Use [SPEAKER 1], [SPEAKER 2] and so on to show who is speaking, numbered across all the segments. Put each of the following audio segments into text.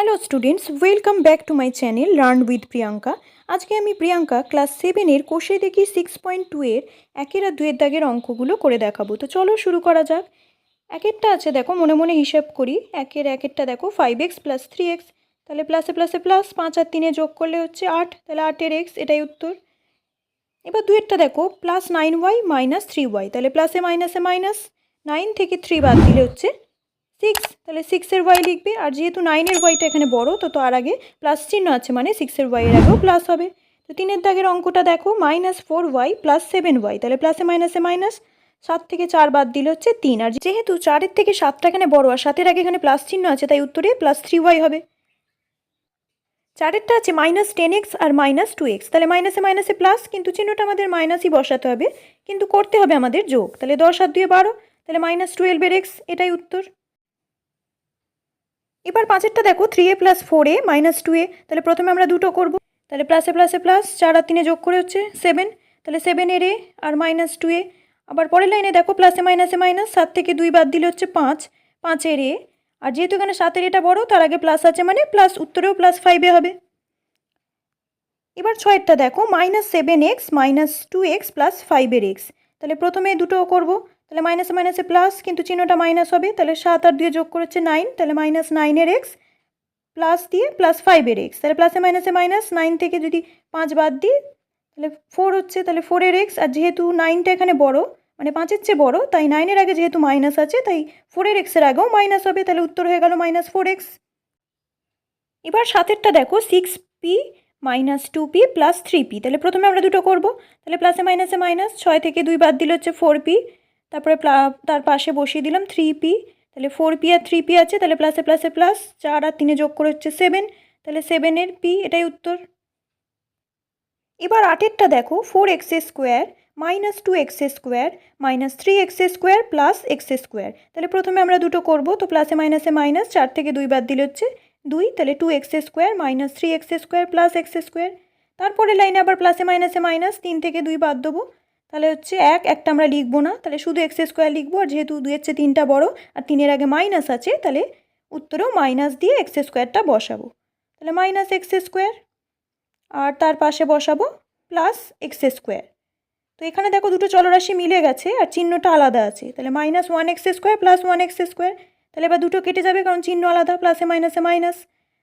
[SPEAKER 1] Hello students welcome back to my channel learn with Priyanka আজকে আমি Priyanka class সেভেনের কোষে দেখি সিক্স পয়েন্ট টু এর একের আর দুয়ের দাগের অঙ্কগুলো করে দেখাবো। তো চলো শুরু করা যাক। একেরটা আছে, দেখো, মনে মনে হিসাব করি। একের একেরটা দেখো five x plus three x তাহলে প্লাসে প্লাসে প্লাস পাঁচ আর তিনে যোগ করলে হচ্ছে আট, তাহলে আটের এক্স এটাই উত্তর। এবার দুয়েরটা দেখো plus nine y minus three y তাহলে প্লাসে মাইনাসে মাইনাস নাইন থেকে থ্রি বাদ দিলে হচ্ছে সিক্স তাহলে সিক্সের ওয়াই লিখবে। আর যেহেতু নাইনের ওয়াইটা এখানে বড়, তো তার আগে প্লাস চিহ্ন আছে মানে সিক্সের ওয়াইয়ের আগেও প্লাস হবে। তো তিনের দাগের অঙ্কটা দেখো minus four y plus seven y তাহলে প্লাসে মাইনাসে মাইনাস সাত থেকে চার বাদ দিলে হচ্ছে তিন। আর যেহেতু চারের থেকে সাতটা এখানে বড়, আর সাতের আগে এখানে প্লাস চিহ্ন আছে, তাই উত্তরে প্লাস থ্রি ওয়াই হবে। চারেরটা আছে মাইনাস টেন এক্স আর মাইনাস টু এক্স তাহলে মাইনাসে মাইনাসে প্লাস কিন্তু চিহ্নটা আমাদের মাইনাসই বসাতে হবে। কিন্তু করতে হবে আমাদের যোগ, তাহলে দশ আর দুয়ে বারো, তাহলে মাইনাস টুয়েলভের এক্স এটাই উত্তর। এবার পাঁচেরটা দেখো three a plus four a minus two a তাহলে প্রথমে আমরা দুটো করব। তাহলে প্লাসে প্লাসে প্লাস চার আর তিনে যোগ করে হচ্ছে সেভেন তাহলে সেভেন এর এ আর মাইনাস টু এ আবার পরের লাইনে দেখো প্লাসে মাইনাসে মাইনাস সাত থেকে দুই বাদ দিলে হচ্ছে পাঁচ পাঁচের এ আর যেহেতু এখানে সাতের এটা বড়, তার আগে প্লাস আছে মানে প্লাস উত্তরেও প্লাস ফাইভে হবে। এবার ছয়েরটা দেখো minus seven x minus two x plus ফাইভের এক্স তাহলে প্রথমে দুটো করব তাহলে মাইনাসে মাইনাসে প্লাস কিন্তু চিহ্নটা মাইনাস হবে, তাহলে সাত আর দিয়ে যোগ করেছে নাইন তাহলে মাইনাস নাইনের এক্স প্লাস দিয়ে প্লাস ফাইভের এক্স তাহলে প্লাসে মাইনাসে মাইনাস নাইন থেকে যদি পাঁচ বাদ দিই, তাহলে ফোর হচ্ছে, তাহলে ফোরের এক্স আর যেহেতু নাইনটা এখানে বড় মানে পাঁচের চেয়ে বড়, তাই নাইনের আগে যেহেতু মাইনাস আছে, তাই ফোরের এক্সের আগেও মাইনাস হবে, তাহলে উত্তর হয়ে গেল মাইনাস ফোর এক্স এবার সাতেরটা দেখো six p minus two p plus three p তাহলে প্রথমে আমরা দুটো করব, তাহলে প্লাসে মাইনাসে মাইনাস ছয় থেকে দুই বাদ দিলে হচ্ছে ফোর পি তারপরে তার পাশে বসিয়ে দিলাম থ্রি পি তাহলে ফোর পি আর থ্রি পি আছে, তাহলে প্লাসে প্লাসে প্লাস চার আর তিনে যোগ করে হচ্ছে সেভেন তাহলে সেভেনের পি এটাই উত্তর। এবার আটেরটা দেখো four x square minus two x square minus three x square plus x square তাহলে প্রথমে আমরা দুটো করব, তো প্লাসে মাইনাসে মাইনাস চার থেকে দুই বাদ দিলে হচ্ছে দুই, তাহলে two x square minus three x square plus x square তারপরে লাইনে আবার প্লাসে মাইনাসে মাইনাস তিন থেকে দুই বাদ দেবো। তাহলে হচ্ছে এক, একটা আমরা লিখব না। তাহলে শুধু এক্স স্কোয়ার লিখব, আর যেহেতু দুইয়ের চেয়ে তিনটা বড় আর তিনের আগে মাইনাস আছে, তাহলে উত্তরেও মাইনাস দিয়ে এক্স স্কোয়ারটা বসাবো। তাহলে মাইনাস এক্স স্কোয়ার আর তার পাশে বসাবো প্লাস এক্স স্কোয়ার তো এখানে দেখো দুটো চলরাশি মিলে গেছে, আর চিহ্নটা আলাদা আছে। তাহলে minus one x square plus one x square তাহলে এবার দুটো কেটে যাবে, কারণ চিহ্ন আলাদা প্লাসে মাইনাসে মাইনাস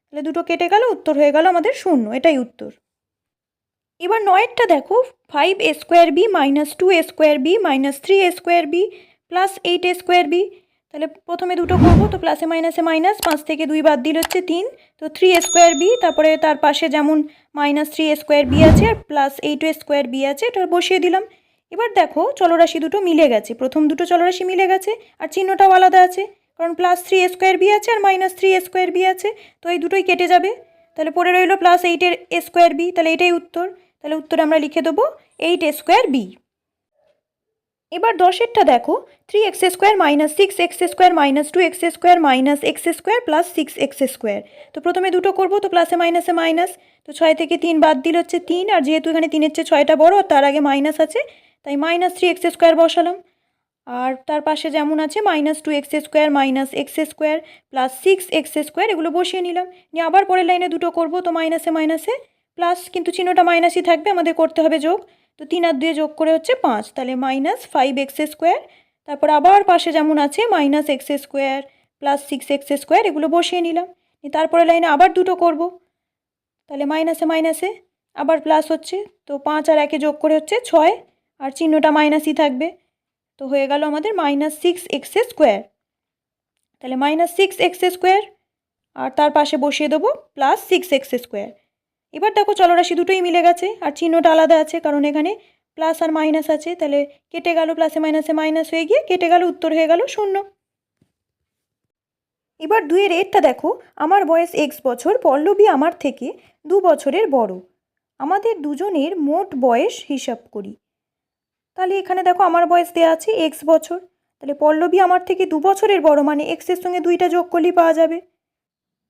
[SPEAKER 1] তাহলে দুটো কেটে গেল, উত্তর হয়ে গেল আমাদের শূন্য, এটাই উত্তর। এবার নয়েরটা দেখো five a square b minus two a square b minus three a square b plus eight a square b তাহলে প্রথমে দুটো করব তো প্লাসে মাইনাসে মাইনাস পাঁচ থেকে দুই বাদ দিল হচ্ছে তিন তো থ্রি স্কোয়ার বি তারপরে তার পাশে যেমন মাইনাস থ্রি স্কোয়ার বি আছে আর plus eight a square b আছে এটা বসিয়ে দিলাম এবার দেখো চলরাশি দুটো মিলে গেছে প্রথম দুটো চলরাশি মিলে গেছে আর চিহ্নটাও আলাদা আছে কারণ প্লাস থ্রি স্কোয়ার বি আছে আর মাইনাস থ্রি স্কোয়ার বি আছে তো এই দুটোই কেটে যাবে তাহলে পড়ে রইল প্লাস এইটের স্কোয়ার বি তাহলে এটাই উত্তর তাহলে উত্তরে আমরা লিখে দেবো এইট স্কোয়ার বি। এবার দশেরটা দেখো, three x square minus six x square minus two x square minus x square plus six x square. তো প্রথমে দুটো করব, তো প্লাসে মাইনাসে মাইনাস। তো ছয় থেকে তিন বাদ দিল হচ্ছে তিন, আর যেহেতু এখানে তিনের চেয়ে ছয়টা বড় তার আগে মাইনাস আছে, তাই মাইনাস থ্রি এক্স স্কোয়ার বসালাম। আর তার পাশে যেমন আছে, minus two x square minus x square plus six x square, এগুলো বসিয়ে নিলাম। নিয়ে আবার পরের লাইনে দুটো করব, তো মাইনাসে মাইনাসে প্লাস কিন্তু চিহ্নটা মাইনাসই থাকবে, আমাদের করতে হবে যোগ। তো তিন আর দুয়ে যোগ করে হচ্ছে পাঁচ, তাহলে মাইনাস ফাইভ এক্স স্কোয়ার তারপর আবার পাশে যেমন আছে minus x square plus six x square এগুলো বসিয়ে নিলাম। তারপরে লাইনে আবার দুটো করব। তাহলে মাইনাসে মাইনাসে আবার প্লাস হচ্ছে, তো পাঁচ আর একে যোগ করে হচ্ছে ছয়, আর চিহ্নটা মাইনাসই থাকবে। তো হয়ে গেল আমাদের মাইনাস সিক্স এক্স স্কোয়ার তাহলে মাইনাস সিক্স এক্স স্কোয়ার আর তার পাশে বসিয়ে দেবো প্লাস সিক্স এক্স স্কোয়ার এবার দেখো চলরাশি দুটোই মিলে গেছে, আর চিহ্নটা আলাদা আছে, কারণ এখানে প্লাস আর মাইনাস আছে, তাহলে কেটে গেল প্লাসে মাইনাসে মাইনাস হয়ে গিয়ে কেটে গেল উত্তর হয়ে গেল শূন্য। এবার দুয়ের এরটা দেখো, আমার বয়স এক্স বছর, পল্লবী আমার থেকে দু বছরের বড়। আমাদের দুজনের মোট বয়স হিসাব করি। তাহলে এখানে দেখো আমার বয়স দেওয়া আছে এক্স বছর, তাহলে পল্লবী আমার থেকে দু বছরের বড় মানে এক্সের সঙ্গে দুইটা যোগ করলেই পাওয়া যাবে।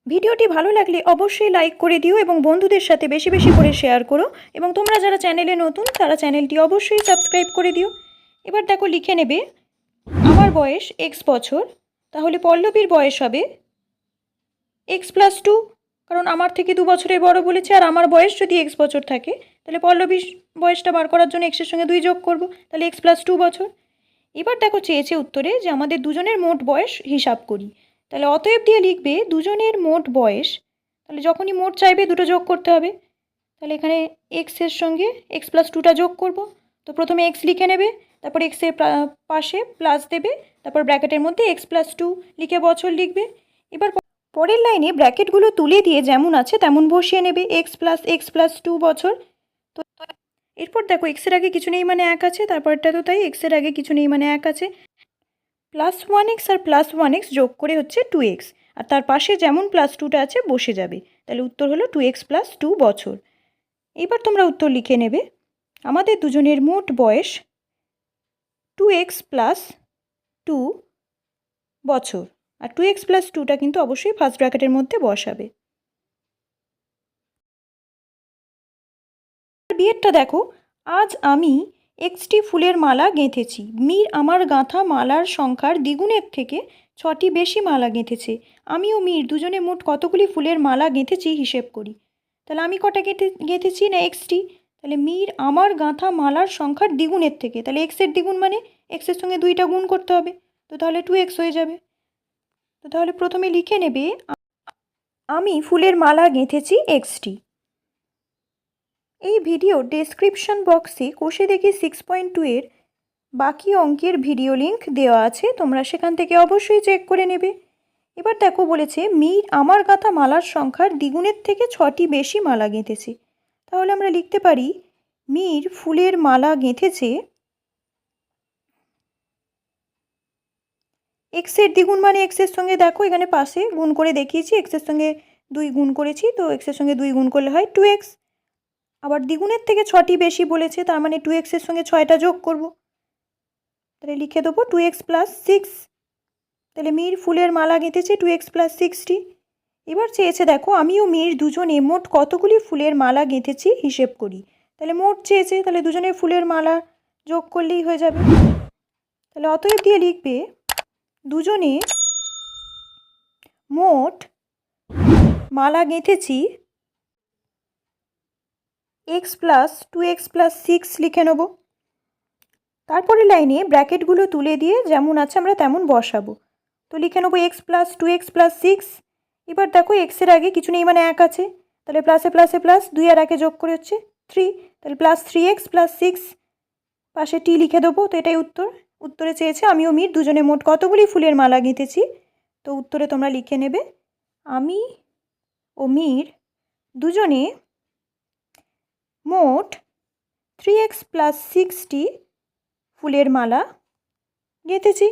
[SPEAKER 1] ভিডিওটি ভালো লাগলে অবশ্যই লাইক করে দিও এবং বন্ধুদের সাথে বেশি বেশি করে শেয়ার করো এবং তোমরা যারা চ্যানেলে নতুন, তারা চ্যানেলটি অবশ্যই সাবস্ক্রাইব করে দিও। এবার দেখো লিখে নেবে, আমার বয়স এক্স বছর, তাহলে পল্লবীর বয়স হবে এক্স প্লাস টু কারণ আমার থেকে দু বছরের বড় বলেছে আর আমার বয়স যদি এক্স বছর থাকে, তাহলে পল্লবীর বয়সটা বার করার জন্য এক্সের সঙ্গে দুই যোগ করব, তাহলে এক্স প্লাস টু বছর। এবার দেখো চেয়েছে উত্তরে যে আমাদের দুজনের মোট বয়স হিসাব করি। তাহলে অতএব দিয়ে লিখবে দুজনের মোট বয়স, তাহলে যখনই মোট চাইবে দুটো যোগ করতে হবে। তাহলে এখানে এক্সের সঙ্গে এক্স প্লাস টুটা যোগ করব। তো প্রথমে এক্স লিখে নেবে, তারপর এক্সের পাশে প্লাস দেবে, তারপর ব্র্যাকেটের মধ্যে এক্স প্লাস টু লিখে বছর লিখবে। এবার পরের লাইনে ব্র্যাকেটগুলো তুলে দিয়ে যেমন আছে তেমন বসিয়ে নেবে x plus x plus two বছর। তো এরপর দেখো এক্সের আগে কিছু নেই মানে এক আছে, তারপরটা তো তাই এক্সের আগে কিছু নেই মানে এক আছে। প্লাস ওয়ান এক্স আর প্লাস ওয়ান এক্স যোগ করে হচ্ছে টু এক্স। আর তার পাশে যেমন প্লাস টুটা আছে, বসে যাবে। তাহলে উত্তর হলো টু এক্স প্লাস টু বছর। এবার তোমরা উত্তর লিখে নেবে। আমাদের দুজনের মোট বয়স টু এক্স প্লাস টু বছর। আর টু এক্স প্লাস টুটা কিন্তু অবশ্যই ফার্স্ট ব্র্যাকেটের মধ্যে বসাবে। বিয়েরটা দেখো, আজ আমি এক্সটি ফুলের মালা গেঁথেছি। মীর আমার গাঁথা মালার সংখ্যার দ্বিগুণের থেকে ছটি বেশি মালা গেঁথেছে। আমি ও মীর, দুজনে মোট কতগুলি ফুলের মালা গেঁথেছি হিসেব করি। তাহলে আমি কটা গেঁথে, গেঁথেছি না এক্সটি তাহলে মীর আমার গাঁথা মালার সংখ্যার দ্বিগুণের থেকে। তাহলে এক্সের দ্বিগুণ মানে এক্সের সঙ্গে দুইটা গুণ করতে হবে। তো তাহলে টু এক্স হয়ে যাবে। তো তাহলে প্রথমে লিখে নেবে, আমি ফুলের মালা গেঁথেছি এক্সটি এই ভিডিও ডেসক্রিপশন বক্সে কোষে দেখি সিক্স পয়েন্ট টু এর বাকি অঙ্কের ভিডিও লিংক দেওয়া আছে, তোমরা সেখান থেকে অবশ্যই চেক করে নেবে। এবার দেখো বলেছে, মীর আমার গাঁথা মালার সংখ্যার দ্বিগুণের থেকে ছটি বেশি মালা গেঁথেছে। তাহলে আমরা লিখতে পারি, মীর ফুলের মালা গেঁথেছে এক্সের দ্বিগুণ মানে এক্সের সঙ্গে দেখো, এখানে পাশে গুণ করে দেখিয়েছি এক্সের সঙ্গে দুই গুণ করেছি, তো এক্সের সঙ্গে দুই গুণ করলে হয় টু এক্স আবার দ্বিগুণের থেকে ছটি বেশি বলেছে, তার মানে টু এক্সের সঙ্গে ছয়টা যোগ করব। তাহলে লিখে দেবো টু এক্স প্লাস সিক্স তাহলে মীর ফুলের মালা গেঁথেছে টু এক্স প্লাস সিক্সটি এবার চেয়েছে, দেখো, আমিও মীর দুজনে মোট কতগুলি ফুলের মালা গেঁথেছি হিসেব করি। তাহলে মোট চেয়েছে, তাহলে দুজনের ফুলের মালা যোগ করলেই হয়ে যাবে। তাহলে অতএব দিয়ে লিখবে, দুজনে মোট মালা গেঁথেছি x plus two x plus six লিখে নেব। তারপরে লাইনে ব্র্যাকেটগুলো তুলে দিয়ে যেমন আছে আমরা তেমন বসাবো। তো লিখে নেব x plus two x plus six এবার দেখো এক্সের আগে কিছু নেই মানে এক আছে। তাহলে প্লাসে প্লাসে প্লাস দুই আর একে যোগ করে হচ্ছে থ্রি তাহলে plus three x plus six পাশে টি লিখে দেবো, তো এটাই উত্তর। উত্তরে চেয়েছে আমি ও মির দুজনে মোট কতগুলি ফুলের মালা গেঁথেছি? তো উত্তরে তোমরা লিখে নেবে, আমি ও মির দুজনে মোট থ্রি এক্স প্লাস সিক্সটি ফুলের মালা গেঁথেছি।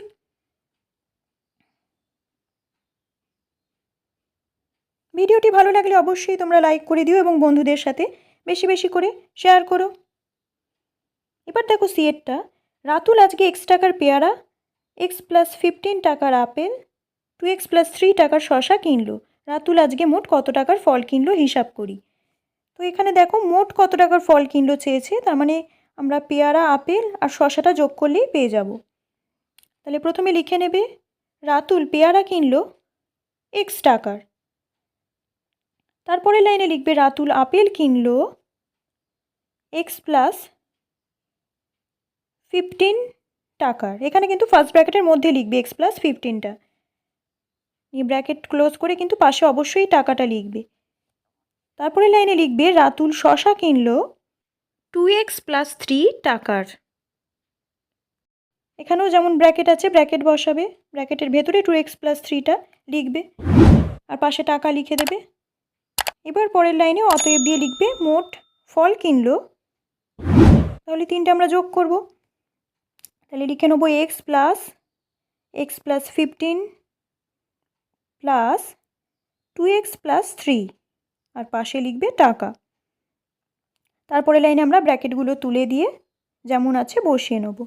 [SPEAKER 1] ভিডিওটি ভালো লাগলে অবশ্যই তোমরা লাইক করে দিও এবং বন্ধুদের সাথে বেশি বেশি করে শেয়ার করো। এবার দেখো সিয়েটটা রাতুল আজকে এক্স টাকার পেয়ারা এক্স প্লাস ফিফটিন টাকার apple two x plus three টাকার শশা কিনলো। রাতুল আজকে মোট কত টাকার ফল কিনলো হিসাব করি। তো এখানে দেখো মোট কত টাকার ফল কিনলো চেয়েছে? তার মানে আমরা পেয়ারা, আপেল আর শশাটা যোগ করলেই পেয়ে যাব। তাহলে প্রথমে লিখে নেবে, রাতুল পেয়ারা কিনলো এক্স টাকার। তারপরে লাইনে লিখবে রাতুল আপেল কিনলো এক্স প্লাস ফিফটিন টাকার। এখানে কিন্তু ফার্স্ট ব্র্যাকেটের মধ্যে লিখবে এক্স প্লাস ফিফটিনটা এই ব্র্যাকেট ক্লোজ করে কিন্তু পাশে অবশ্যই টাকাটা লিখবে। তারপরে লাইনে লিখবে, রাতুল শশা কিনলো টু এক্স প্লাস থ্রি টাকার। এখানেও যেমন ব্র্যাকেট আছে ব্র্যাকেট বসাবে ব্র্যাকেটের ভেতরে টু এক্স প্লাস থ্রিটা লিখবে, আর পাশে টাকা লিখে দেবে। এবার পরের লাইনে অতএব দিয়ে লিখবে, মোট ফল কিনলো। তাহলে তিনটে আমরা যোগ করব। তাহলে লিখে নেব x plus x plus fifteen plus two x plus three আর পাশে লিখবে টাকা। তারপরে লাইনে আমরা ব্র্যাকেটগুলো তুলে দিয়ে যেমন আছে বসিয়ে নেব।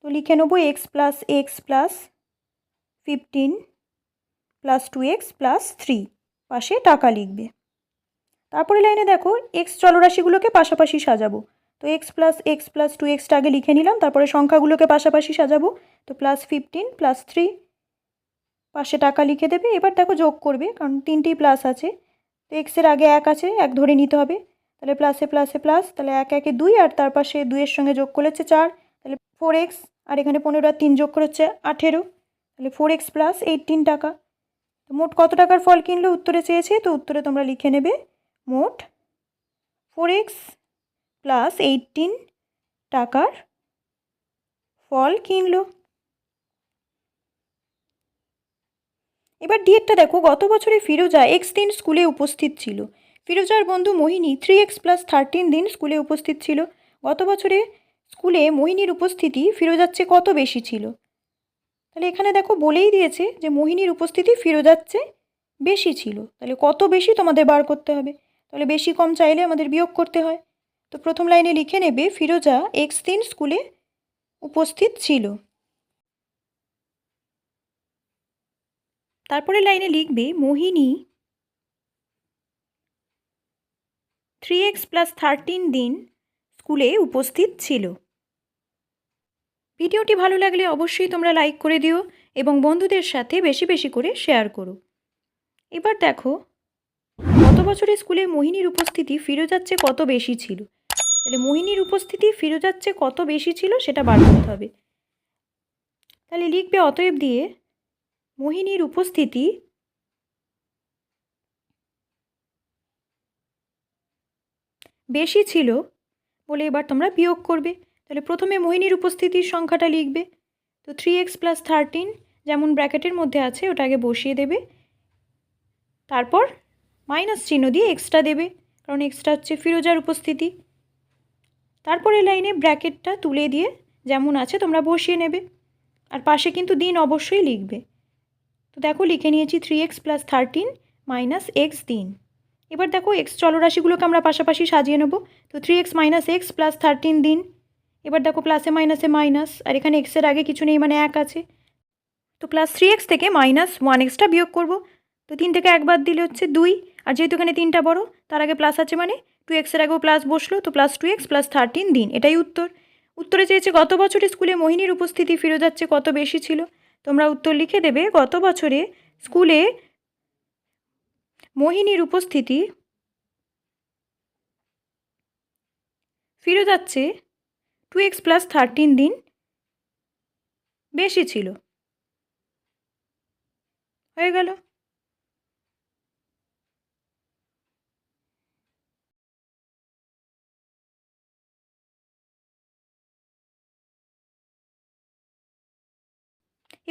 [SPEAKER 1] তো লিখে নেব x plus x plus fifteen plus two x plus three পাশে টাকা লিখবে। তারপরে লাইনে দেখো এক্স চলরাশিগুলোকে পাশাপাশি সাজাবো। তো x plus x plus two extra আগে লিখে নিলাম, তারপরে সংখ্যাগুলোকে পাশাপাশি সাজাবো। তো প্লাস ফিফটিন প্লাস থ্রি পাশে টাকা লিখে দেবে, এবার দেখো যোগ করবে, কারণ তিনটেই প্লাস আছে। তো এক্সের আগে এক আছে, এক ধরে নিতে হবে। তাহলে প্লাসে প্লাসে প্লাস তাহলে এক, একে দুই, আর তার পাশে দুইয়ের সঙ্গে যোগ করে হচ্ছে চার। তাহলে ফোর এক্স আর এখানে পনেরো আর তিন যোগ করে হচ্ছে আঠেরো। তাহলে ফোর এক্স প্লাস এইটিন টাকা। তো মোট কত টাকার ফল কিনলো? উত্তরে চেয়েছে, তো উত্তরে তোমরা লিখে নেবে। মোট ফোর এক্স প্লাস এইটিন টাকার ফল কিনলো। এবার ডিএডটা দেখো, গত বছরে ফিরোজা এক্স দিন স্কুলে উপস্থিত ছিল। ফিরোজার বন্ধু Mohini three x plus thirteen দিন স্কুলে উপস্থিত ছিল। গত বছরে স্কুলে মোহিনীর উপস্থিতি ফিরোজার চেয়ে কত বেশি ছিল? তাহলে এখানে দেখো বলেই দিয়েছে যে মোহিনীর উপস্থিতি ফিরোজার চেয়ে বেশি ছিল। তাহলে কত বেশি তোমাদের বার করতে হবে? তাহলে বেশি কম চাইলে আমাদের বিয়োগ করতে হয়। তো প্রথম লাইনে লিখে নেবে, ফিরোজা এক্স দিন স্কুলে উপস্থিত ছিল। তারপরে লাইনে লিখবে Mohini. Three x plus thirteen দিন স্কুলে উপস্থিত ছিল। ভিডিওটি ভালো লাগলে অবশ্যই তোমরা লাইক করে দিও এবং বন্ধুদের সাথে বেশি বেশি করে শেয়ার করো। এবার দেখো, গত বছরে স্কুলে মোহিনীর উপস্থিতি ফিরোজার চেয়ে কত বেশি ছিল? তাহলে মোহিনীর উপস্থিতি ফিরোজার চেয়ে কত বেশি ছিল সেটা বার করতে হবে। তাহলে লিখবে অতএব দিয়ে মোহিনীর উপস্থিতি? বেশি ছিল। বলে এবার তোমরা বিয়োগ করবে। তাহলে প্রথমে মোহিনীর উপস্থিতির সংখ্যাটা লিখবে। তো থ্রি এক্স প্লাস থার্টিন যেমন ব্র্যাকেটের মধ্যে আছে, ওটা আগে বসিয়ে দেবে। তারপর মাইনাস চিহ্ন দিয়ে এক্সট্রা দেবে। কারণ এক্সট্রা হচ্ছে ফিরোজার উপস্থিতি। তারপরে লাইনে ব্র্যাকেটটা তুলে দিয়ে যেমন আছে তোমরা বসিয়ে নেবে। আর পাশে কিন্তু দিন অবশ্যই লিখবে। তো দেখো লিখে নিয়েছি three x plus thirteen minus x দিন এবার দেখো এক্স চলরাশিগুলোকে আমরা পাশাপাশি সাজিয়ে নেব। তো three x minus x plus thirteen দিন। এবার দেখো প্লাসে মাইনাসে মাইনাস আর এখানে এক্সের আগে কিছু নেই মানে এক আছে। তো প্লাস থ্রি এক্স থেকে মাইনাস ওয়ান এক্সটা বিয়োগ করব। তো তিন থেকে একবার দিলে হচ্ছে দুই, আর যেহেতু এখানে তিনটা বড়, তার আগে প্লাস আছে মানে টু এক্সের আগেও প্লাস বসল, তো plus two x plus thirteen দিন। এটাই উত্তর। উত্তরে চেয়েছে গত বছরে স্কুলে মোহিনীর উপস্থিতি ফিরে যাচ্ছে কত বেশি ছিল? তোমরা উত্তর লিখে দেবে, গত বছরে স্কুলে মোহিনীর উপস্থিতি ফিরে যাচ্ছে টু এক্স প্লাস থার্টিন দিন বেশি ছিল। হয়ে গেল।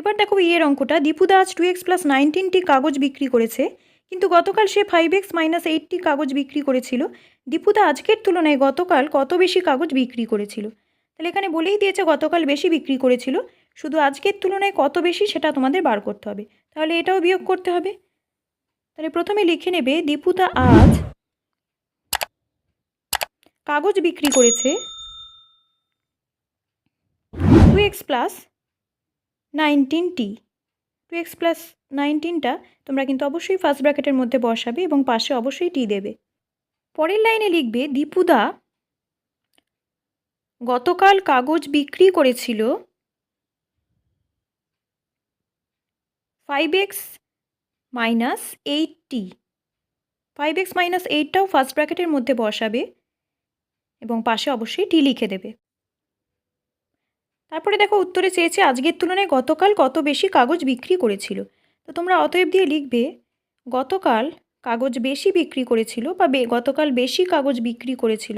[SPEAKER 1] এবার দেখো ইয়ের অঙ্কটা। দীপুদা আজ টু এক্স প্লাস নাইনটিনটি কাগজ বিক্রি করেছে, কিন্তু গতকাল সে ফাইভ এক্স মাইনাস এইটটি কাগজ বিক্রি করেছিল। দীপুদা আজকের তুলনায় গতকাল কত বেশি কাগজ বিক্রি করেছিল? তাহলে এখানে বলেই দিয়েছে গতকাল বেশি বিক্রি করেছিল। শুধু আজকের তুলনায় কত বেশি সেটা তোমাদের বার করতে হবে। তাহলে এটাও বিয়োগ করতে হবে। তাহলে প্রথমে লিখে নেবে দীপুদা আজ কাগজ বিক্রি করেছে টু এক্স প্লাস নাইনটিন টি টু এক্স প্লাস নাইনটিনটা তোমরা কিন্তু অবশ্যই ফার্স্ট ব্র্যাকেটের মধ্যে বসাবে এবং পাশে অবশ্যই টি দেবে। পরের লাইনে লিখবে, দীপুদা গতকাল কাগজ বিক্রি করেছিল five x minus eighty five x minus এইটটাও first ব্র্যাকেটের মধ্যে বসাবে এবং পাশে অবশ্যই টি লিখে দেবে। তারপরে দেখো উত্তরে চেয়েছে, আজকের তুলনায় গতকাল কত বেশি কাগজ বিক্রি করেছিল? তো তোমরা অতএব দিয়ে লিখবে, গতকাল কাগজ বেশি বিক্রি করেছিল বা গতকাল বেশি কাগজ বিক্রি করেছিল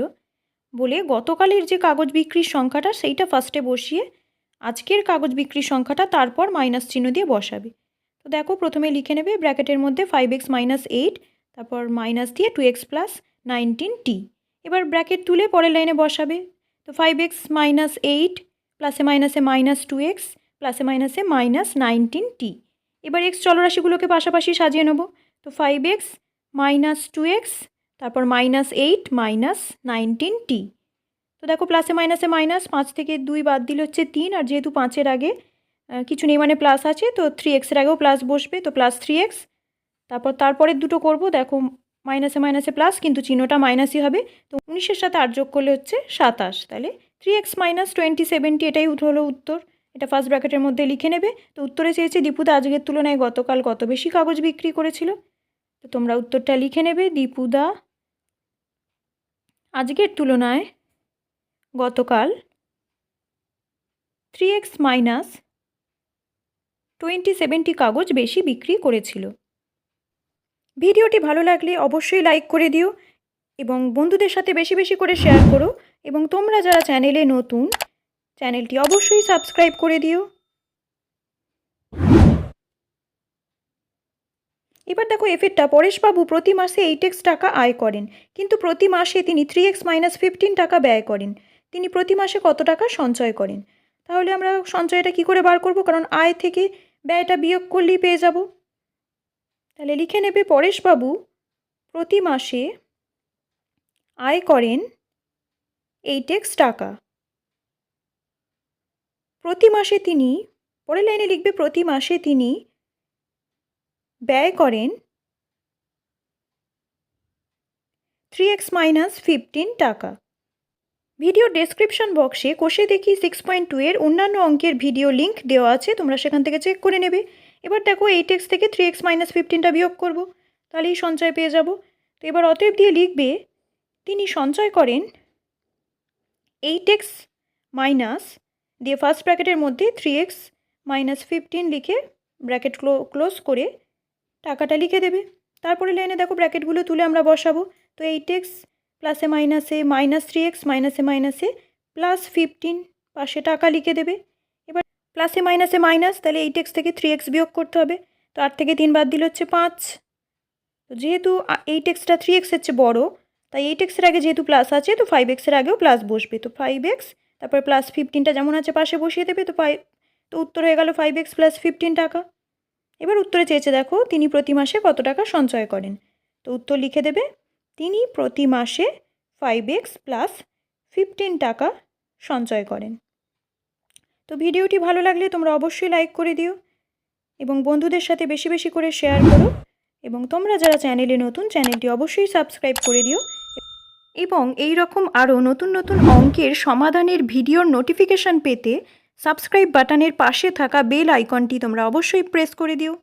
[SPEAKER 1] বলে গতকালের যে কাগজ বিক্রির সংখ্যাটা সেইটা ফার্স্টে বসিয়ে আজকের কাগজ বিক্রির সংখ্যাটা তারপর মাইনাস চিহ্ন দিয়ে বসাবে। তো দেখো প্রথমে লিখে নেবে ব্র্যাকেটের মধ্যে ফাইভ এক্স মাইনাস এইট তারপর মাইনাস দিয়ে টু এক্স প্লাস নাইনটিন টি এবার ব্র্যাকেট তুলে পরের লাইনে বসাবে। তো ফাইভ এক্স মাইনাস এইট প্লাসে মাইনাসে মাইনাস টু এক্স প্লাসে মাইনাসে মাইনাস নাইনটিন টি এবার এক্স চলরাশিগুলোকে পাশাপাশি সাজিয়ে নেব। তো five x minus two x তারপর মাইনাস এইট মাইনাস নাইনটিন টি তো দেখো প্লাসে মাইনাসে মাইনাস পাঁচ থেকে দুই বাদ দিলে হচ্ছে তিন, আর যেহেতু পাঁচের আগে কিছু নেই মানে প্লাস আছে, তো থ্রি এক্সের আগেও প্লাস বসবে, তো প্লাস থ্রি এক্স তারপর তারপরের দুটো করব, দেখো মাইনাসে মাইনাসে প্লাস কিন্তু চিহ্নটা মাইনাসই হবে। তো উনিশের সাথে আট যোগ করলে হচ্ছে সাতাশ। তাহলে থ্রি এক্স মাইনাস টোয়েন্টি সেভেন্টি এটাই হলো উত্তর। এটা ফার্স্ট ব্র্যাকেটের মধ্যে লিখে নেবে। তো উত্তরে চেয়েছে দীপুদা আজকের তুলনায় গতকাল কত বেশি কাগজ বিক্রি করেছিল? তো তোমরা উত্তরটা লিখে নেবে। দীপুদা আজকের তুলনায় গতকাল থ্রি এক্স মাইনাস টোয়েন্টি সেভেন্টি কাগজ বেশি বিক্রি করেছিল। ভিডিওটি ভালো লাগলে অবশ্যই লাইক করে দিও। এবং বন্ধুদের সাথে বেশি বেশি করে শেয়ার করো এবং তোমরা যারা চ্যানেলে নতুন চ্যানেলটি অবশ্যই সাবস্ক্রাইব করে দিও। এবার দেখো এফেরটা পরেশবাবু প্রতি মাসে এইট এক্স টাকা আয় করেন, কিন্তু প্রতি মাসে তিনি থ্রি এক্স মাইনাস ফিফটিন টাকা ব্যয় করেন। তিনি প্রতি মাসে কত টাকা সঞ্চয় করেন? তাহলে আমরা সঞ্চয়টা কি করে বার করব? কারণ আয় থেকে ব্যয়টা বিয়োগ করলেই পেয়ে যাব। তাহলে লিখে নেবে পরেশবাবু প্রতি মাসে আয় করেন এইট এক্স টাকা। প্রতি মাসে তিনি, পরের লাইনে লিখবে, প্রতি মাসে তিনি ব্যয় করেন থ্রি এক্স মাইনাস ফিফটিন টাকা। ভিডিও ডেসক্রিপশন বক্সে কোষে দেখি সিক্স পয়েন্ট টু এর অন্যান্য অঙ্কের ভিডিও লিঙ্ক দেওয়া আছে, তোমরা সেখান থেকে চেক করে নেবে। এবার দেখো এইট এক্স থেকে থ্রি এক্স মাইনাস ফিফটিনটা বিয়োগ করব, তাহলেই সঞ্চয় পেয়ে যাব। তো এবার অতএব দিয়ে লিখবে তিনি সঞ্চয় করেন এইট এক্স মাইনাস দিয়ে ফার্স্ট ব্র্যাকেটের মধ্যে থ্রি এক্স মাইনাস ফিফটিন লিখে ব্র্যাকেট ক্লোজ করে টাকাটা লিখে দেবে। তারপরে লাইনে দেখো ব্র্যাকেটগুলো তুলে আমরা বসাবো। তো এইট এক্স প্লাসে মাইনাসে মাইনাস থ্রি এক্স মাইনাসে মাইনাসে প্লাস ফিফটিন পাশে টাকা লিখে দেবে। এবার প্লাসে মাইনাসে মাইনাস তাহলে এইট এক্স থেকে থ্রি এক্স বিয়োগ করতে হবে। তো আট থেকে তিন বাদ দিলে হচ্ছে পাঁচ। তো যেহেতু এইট এক্সটা থ্রি এক্সের চেয়ে বড়ো তাই এইট এক্সের আগে যেহেতু প্লাস আছে, তো ফাইভ এক্সের আগেও প্লাস বসবে। তো ফাইভ এক্স তারপর প্লাস ফিফটিনটা যেমন আছে পাশে বসিয়ে দেবে, তো ফাইভ তো উত্তর হয়ে গেল ফাইভ এক্স প্লাস ফিফটিন টাকা। এবার উত্তরে চেয়েছে, দেখো, তিনি প্রতি মাসে কত টাকা সঞ্চয় করেন? তো উত্তর লিখে দেবে, তিনি প্রতি মাসে ফাইভ এক্স প্লাস ফিফটিন টাকা সঞ্চয় করেন। তো ভিডিওটি ভালো লাগলে তোমরা অবশ্যই লাইক করে দিও এবং বন্ধুদের সাথে বেশি বেশি করে শেয়ার করো এবং তোমরা যারা চ্যানেলে নতুন চ্যানেলটি অবশ্যই সাবস্ক্রাইব করে দিও। এবং এই রকম আরও নতুন নতুন অঙ্কের সমাধানের ভিডিওর নোটিফিকেশান পেতে সাবস্ক্রাইব বাটনের পাশে থাকা বেল আইকনটি তোমরা অবশ্যই প্রেস করে দিও।